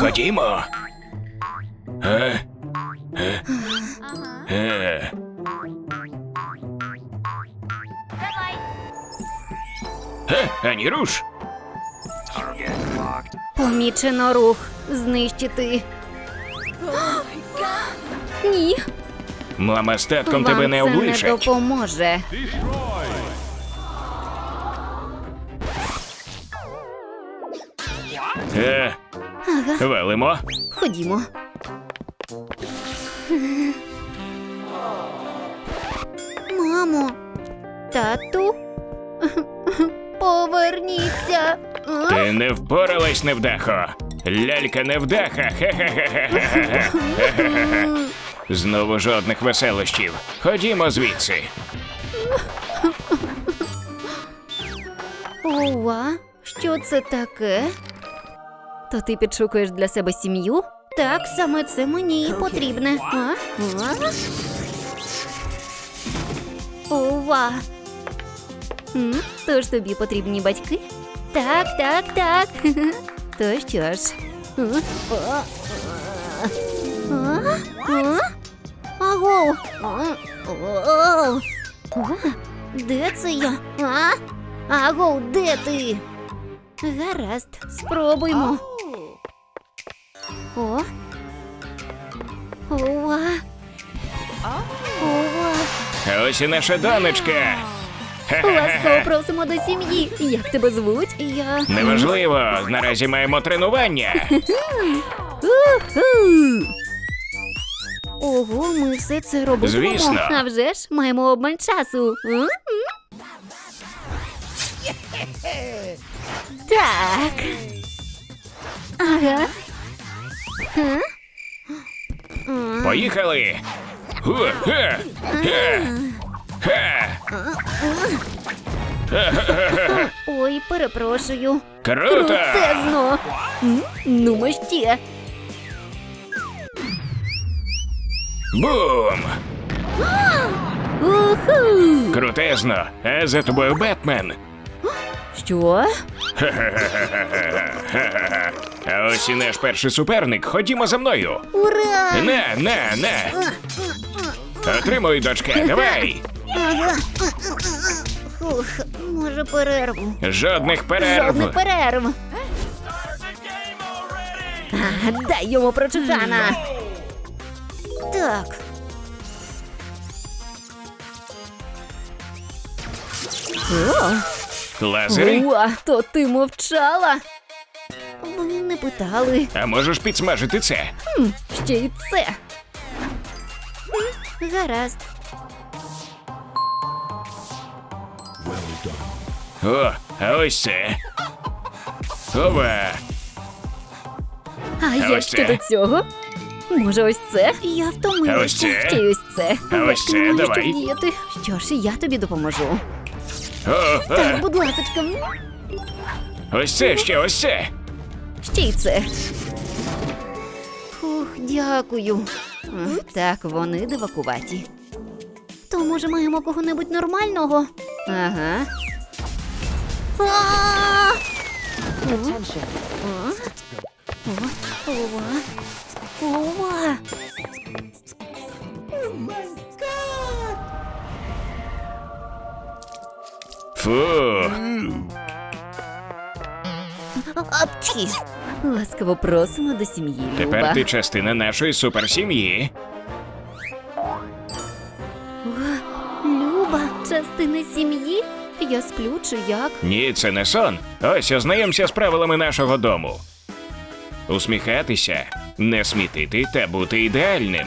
Ходімо. Е? Е? Е? Е, ані руш. Помічено рух. Знищити. Ні, Мама з татком вам тебе не це не облишать. допоможе. Е, велимо. ходімо. Мамо, тату, поверніться. Ти не впоралась, невдахо. Лялька невдаха. Знову жодних веселощів. Ходімо звідси. Ова, що це таке? То ти підшукуєш для себе сім'ю? Так, саме це мені і потрібне. А? А? Ова. Тож тобі потрібні батьки? Так, так, так. То що ж? А? А? А? А? О! Де це я? А? Аго, де ти? Гаразд, спробуймо. О. Ова. Ова. Ось і наша донечка. Ласкаво просимо до сім'ї. Як тебе звуть? Я. Неважливо, наразі маємо тренування. Уху. Ого, ми все це робимо. Звісно. А вже ж маємо обмаль часу. М? М? Так. Ага. Поїхали. Ой, перепрошую. Круто! Крутезно. Ну, ми ще. Бум! Крутезно! А за тобою Бетмен. Що? А ось і наш перший суперник. Ходімо за мною. Ура! На, на, на. Отримуй, дочка, давай. Фух, може перерву. Жодних перерв. Жодних перерв. А, дай йому прочухана. Так. О, Лазери? О, то ти мовчала. Ви не питали. А можеш підсмажити це? Хм, ще й це. Гаразд. О, а ось це. Ова. А я ось це? до цього? Може, ось це? Я А втомилася. ось це? Ще й ось це. А ось це, давай. Що ж, я тобі допоможу. Так, будь ласочка, ось це, ще ось це. ще й це. Фух, дякую. М, Так, вони дивакуваті. То може маємо кого-небудь нормального? Ага. А! О, о, о, Ова. Ова. Фу. Апчі. Ласкаво просимо до сім'ї, Люба. Тепер ти частина нашої суперсім'ї. Люба, частина сім'ї? Я сплю чи як? Ні, це не сон. Ось ознайомся з правилами нашого дому. Усміхатися, не смітити та бути ідеальним.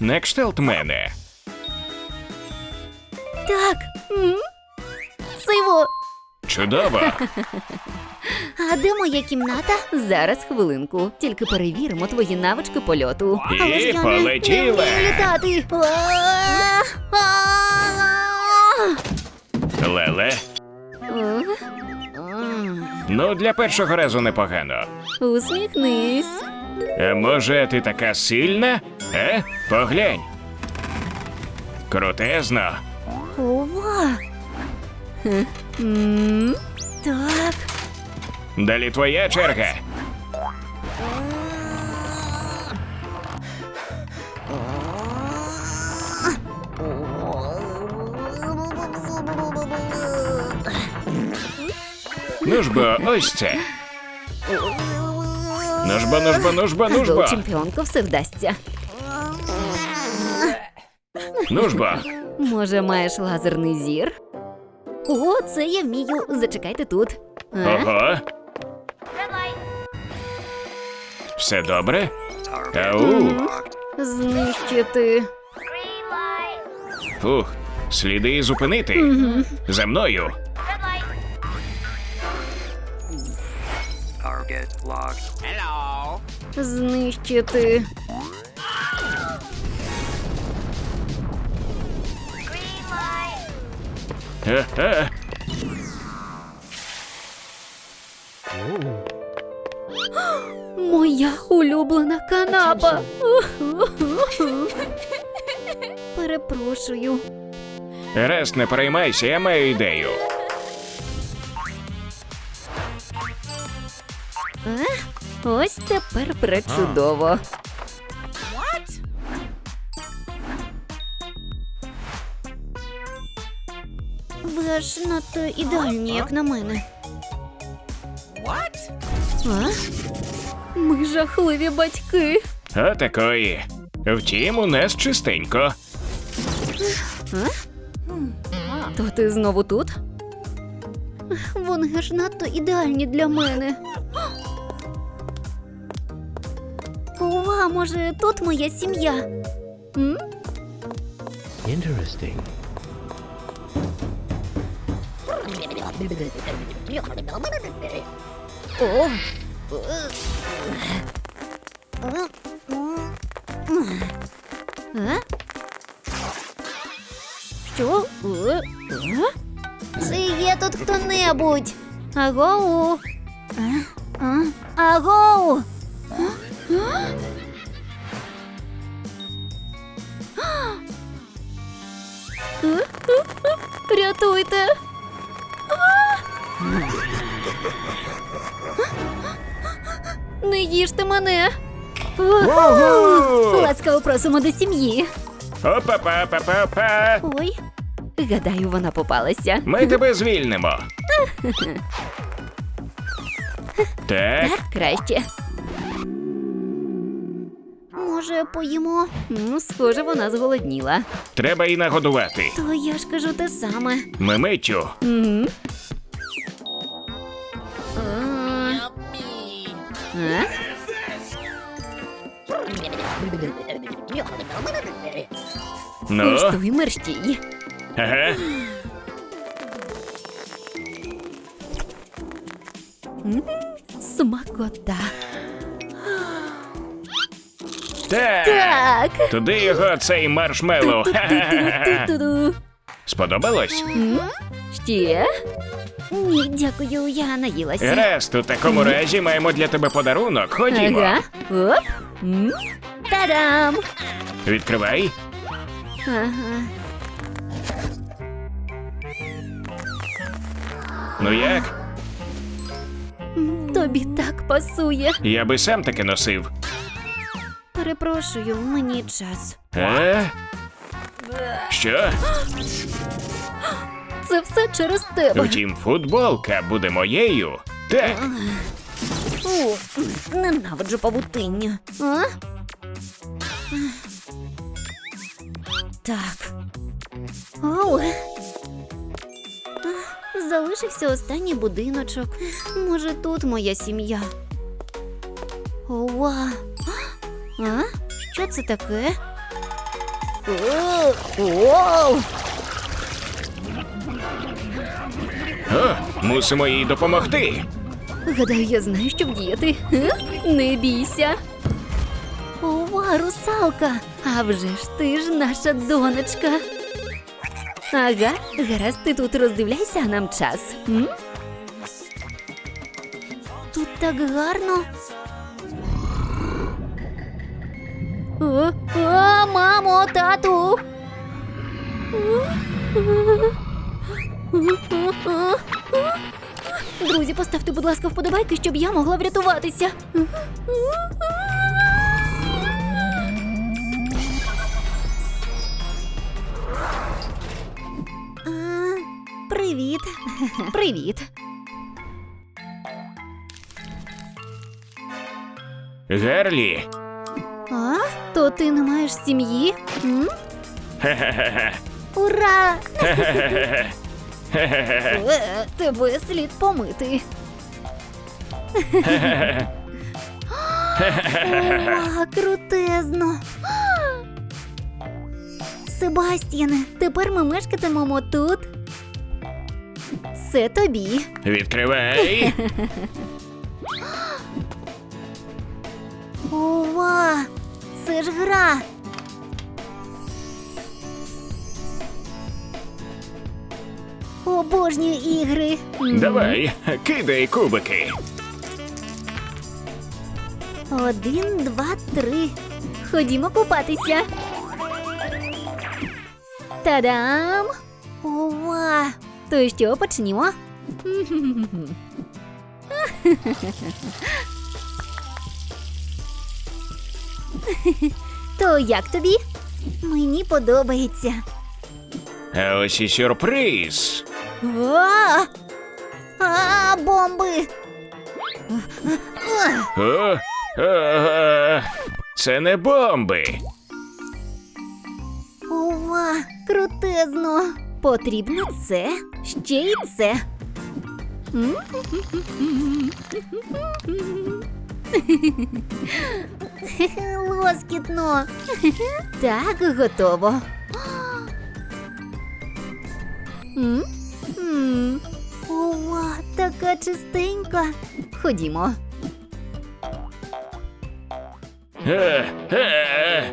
На кшталт мене. Так. М? Сиво. Чудово. А де моя кімната? Зараз хвилинку. Тільки перевіримо твої навички польоту. І Але ж я не- вмію літати. А, а. Леле. Ну, для першого разу непогано. Усміхнись. А може, ти така сильна? Е? Поглянь. Крутезно. Ова. М, Так. Далі твоя черга. Ну ж бо, ось це. нужба, нужба, нужба. Нужба. ж ну ну ну все вдасться. Ну. Може, маєш лазерний зір? О, це я вмію. Зачекайте тут. А? Ого. Все добре? Ау. Знищити. Фух, сліди зупинити. За мною. Target locked. Знищити. Моя улюблена канапа. Перепрошую. Раз не переймайся, я маю ідею. Е? Ось тепер пречудово. Аж надто ідеальні, як на мене. А? Ми жахливі батьки. Отакої. Втім, у нас чистенько. То ти знову тут? Вони ж надто ідеальні для мене. Ова, може, тут моя сім'я? М? Interesting. О. А? Що? Е? Е? Чи є тут хто-небудь? Агоу? А? А? Агоу? А? А? Е? Е? Рятуйте! Не їжте мене. Ого! Ласкаво просимо до сім'ї. Опа-па-па-па-па. Ой, гадаю, вона попалася. Ми тебе звільнимо. Так, Так, краще. Може, поїмо? Ну, схоже, вона зголодніла. треба її нагодувати. То я ж кажу те саме. Мимичу. Угу. А? Ну, Куштуй мерщій. ага. Смакота. Так. Так. Туди його цей маршмеллоу. Сподобалось? Ще? Ні, дякую, я наїлася. Гаразд, у такому разі маємо для тебе подарунок. Ходімо. Ага. Оп. М? Та-дам! Відкривай. Ага. Ну як? М, Тобі так пасує. Я би сам таке носив. Перепрошую, мені час. Е? Що? Це все через тебе. Втім, футболка буде моєю. Так, О, ненавиджу павутиння. А? Так. Оу. Залишився останній будиночок. Може, тут моя сім'я. Ова. А? Що це таке? О, Оу! О, мусимо їй допомогти. Гадаю, я знаю, що вдіяти. Не бійся. Ова, русалка! А вже ж ти ж наша донечка. Ага, гаразд, ти тут роздивляйся, а нам час. М? Тут так гарно. О, о, мамо, тату. Друзі, поставте, будь ласка, вподобайки, щоб я могла врятуватися. Привіт. Привіт. Герлі. А? То ти не маєш сім'ї? М? Ура! Хе-хе-хе. Е, Тебе слід помити. Ова, крутезно. Себастьяне, тепер ми мешкатимемо тут. Це тобі. Відкривай. Ова! Це ж гра. Обожнюю ігри. Давай, кидай кубики. Один, два, три. Ходімо купатися. Та-дам! Ова! То що, почнімо? То як тобі? Мені подобається. А ось і сюрприз. А, а бомби! О, о, це не бомби. Ова, крутезно. Потрібно це, ще й це. Лоскітно. Так, готово. М? М. Ова, така чистенька. Ходімо. Е, е.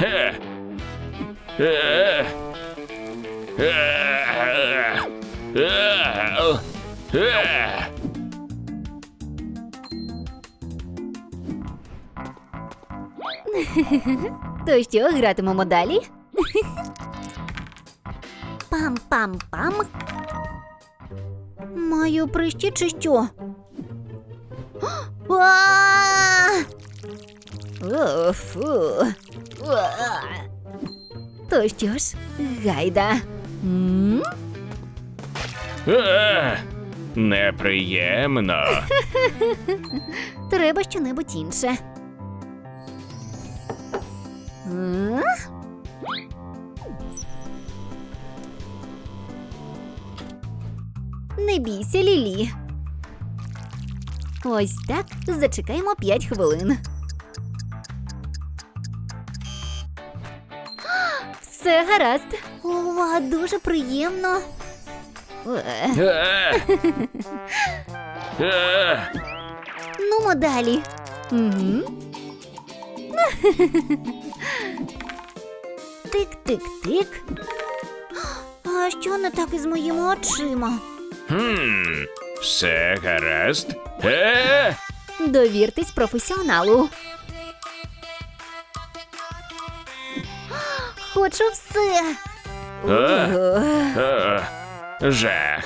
Е. Е. Е. Е. Е. То що, гратимемо далі? Пам-пам-пам. Маю прищі чи що? Фу. То що ж, гайда. Е. Неприємно. Треба щонебудь інше. Не бійся, Лілі. Ось так. Зачекаємо 5 хвилин. Все гаразд. Ова, дуже приємно. Е. Нумо далі. Тик-тик-тик. А що не так із моїми очима? Хм, все гаразд. Е. Довіртесь професіоналу. Хочу все. Е. Ого. Е. Жах.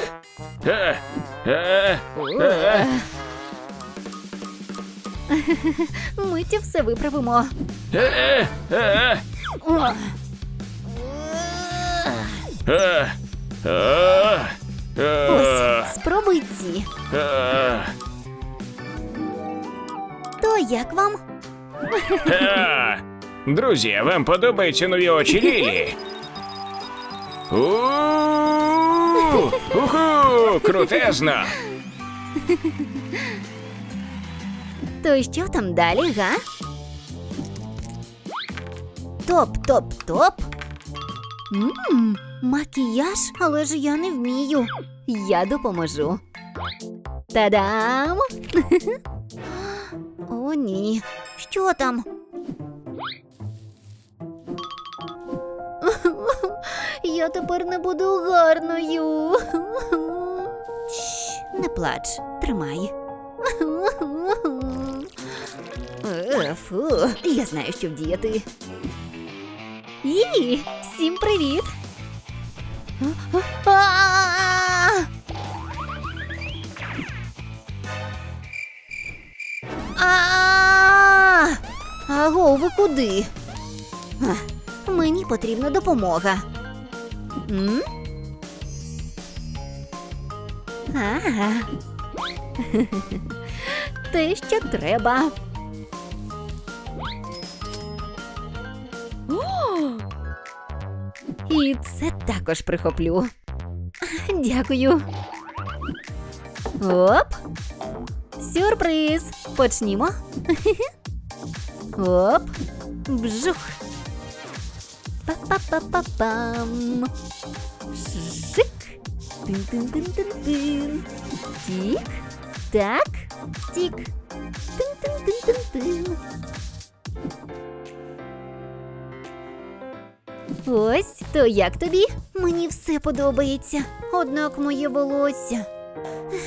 Е. Е. Е. Миттю все виправимо. Е. Е. О. Е. Е. Ось, спробуй ці. То як вам? Друзі, вам подобаються нові очі Лілі? Уху! Крутезно! То що там далі, га? Топ, топ, топ. Мм, макіяж, але ж я не вмію. Я допоможу. Та-дам! О, ні. Що там? Я тепер не буду гарною. Чш, не плач, тримай. Е, Фу, я знаю, що вдіяти. І, всім привіт! Аго, ви куди? Мені потрібна допомога. М? А, Те, що треба. І це також прихоплю. Дякую. Оп. Сюрприз. Почнімо. Оп. Бжух. Па-па-па-па-пам. Шик. Тин-тин-тин-тин-тин. Тік. Так. Тік. Тин-тин-тин-тин-тин. Ось, то як тобі? Мені все подобається. Однак моє волосся.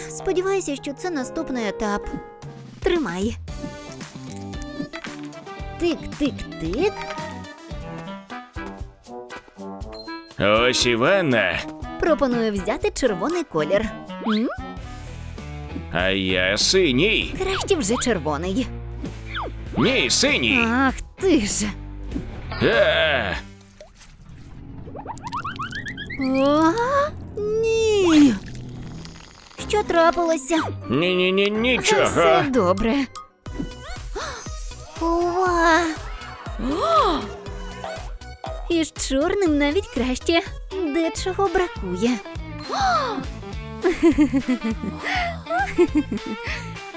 Сподіваюся, що це наступний етап. Тримай. Тик-тик-тик. Ось і ванна, Пропоную взяти червоний колір. М? а я синій. Краще вже червоний. Ні, синій. Ах ти ж. Е, О, ні. Що трапилося? Ні-ні-ні, нічого. Все добре. Ова! І з чорним навіть краще. Дечого бракує.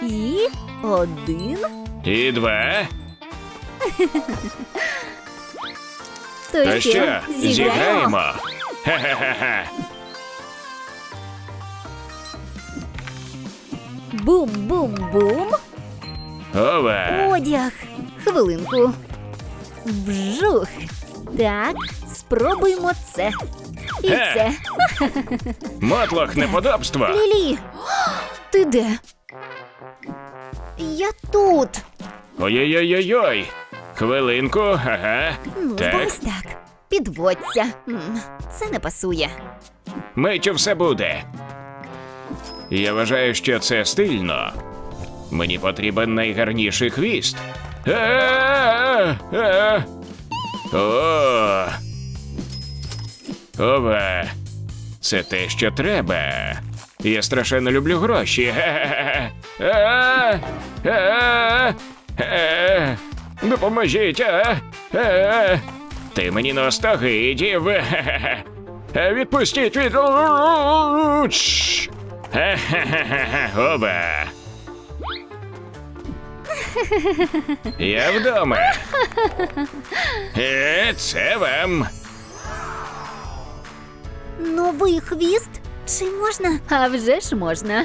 І один. І два. То А що, зіграємо? Ха-ха-ха. Бум-бум-бум. Ова. Одяг. Хвилинку. Вжух. Так, спробуємо це. І Е. це. Мотлох неподобство. Лілі. Ти де? Я тут. Ой-ой-ой-ой. Хвилинку, ага. Ну, Так, ось так. Підводься. Це не пасує. миттю все буде. Я вважаю, що це стильно. Мені потрібен найгарніший хвіст. А-а-а! О! Ова! Це те, що треба. Я страшенно люблю гроші. А-а-а! Допоможіть! Ти мені не остогидів. Відпустіть від. Ха-ха-ха-ха. Оба. Я вдома. Е, Це вам. Новий хвіст? Чи можна? А вже ж можна.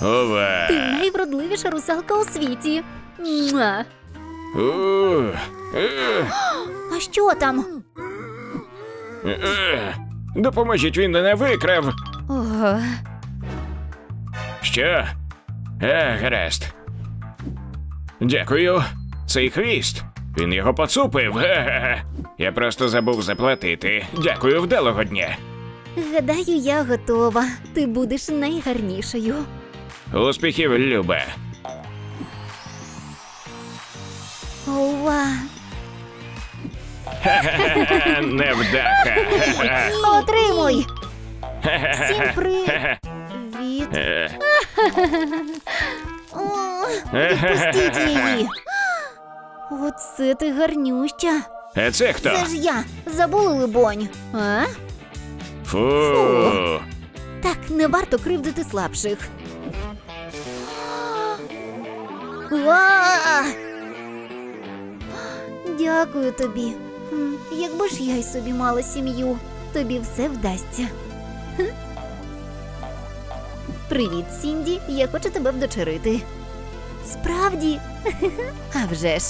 Ова. Ти найвродливіша русалка у світі. Муа. Е, А що там? е. Допоможіть, він мене викрав. Що? А, гаразд. Дякую. Цей хвіст. Він його поцупив. Ге-ге-ге. Я просто забув заплатити. Дякую, вдалого дня. гадаю, я готова. Ти будеш найгарнішою. Успіхів, Люба. Ова. Невдаха. Ха-ха. Отримуй! Ха-ха-ха. Всім привіт! Е, О, Відпустіть її! Оце ти гарнюща. А це хто? Це ж я. Забули, либонь. А? Фу. Так, не варто кривдити слабших. Ва! Дякую тобі. Якби ж я й собі мала сім'ю, тобі все вдасться. Привіт, Сінді. Я хочу тебе вдочерити. Справді? А вже ж.